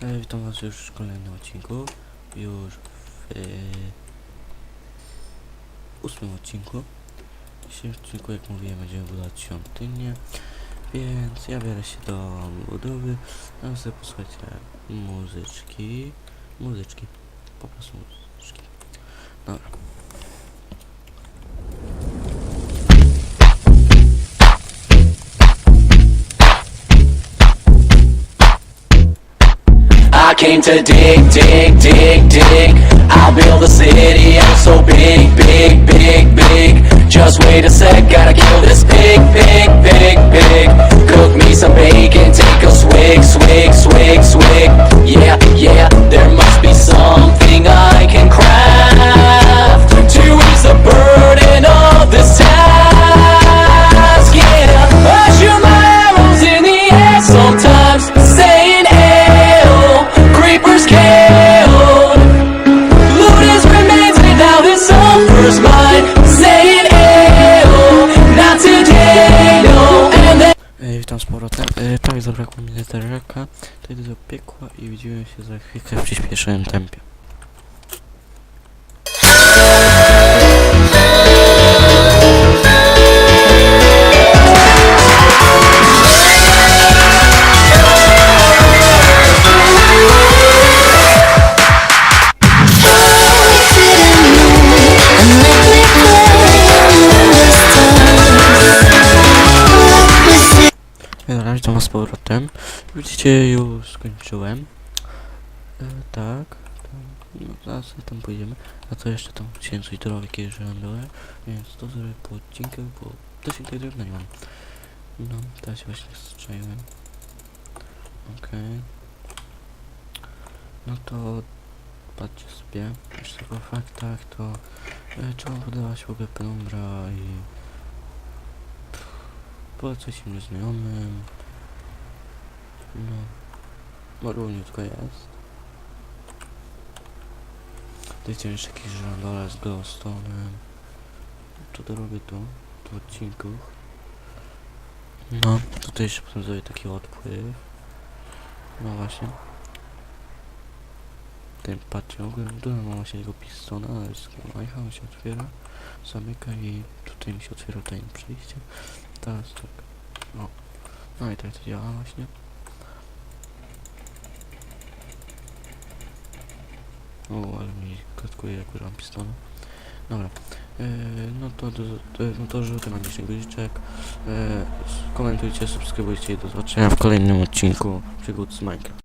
E, witam was już w kolejnym odcinku. Już w e, ósmym odcinku. W dzisiejszym odcinku, jak mówiłem, będziemy budować świątynię. Więc ja biorę się do budowy. Wy sobie posłuchajcie muzyczki. Muzyczki. Po prostu muzyczki. Dobra. Came to dig, dig, dig, dig. I'll build a city I'm so big, big, big, big. Just wait a sec, gotta kill this pig, pig, pig, pig. Cook me some bacon, take a swig, swig, swig, swig. E, witam z powrotem. E, tak, zabrakło mi leteraka. To idę do piekła i widzimy się za chwilkę w przyspieszonym tempie. Dobra, witam was z powrotem. Widzicie, już skończyłem. E, tak. No zaraz tam pójdziemy. A to jeszcze tam chciałem coś drogę jakieś żądałem, więc to zrobię po odcinku, bo też tej drewna nie mam. No, teraz się właśnie strzeliłem. Okej. No to patrzcie sobie, jeszcze po faktach to e, trzeba budować w ogóle penumbra i polecać się nieznajomym. No, równiutko jest. Dajcie jeszcze jakiś żandole z glowstone'em. Co to robię tu? Tu w odcinku. No, tutaj jeszcze potem zrobię taki odpływ. No właśnie. Ten patrzcie, ogólnie tu mam właśnie jego pistona, ale z on się otwiera, zamyka i tutaj mi się otwiera tutaj przejście. Teraz tak. O. No i tak to działa właśnie. O, ale mi katkuje jak używam pistonu. Dobra. E, no to, do, to, no to żółty dzisiaj guziczek. E, komentujcie, subskrybujcie i do zobaczenia w kolejnym odcinku przygód z Minecraft.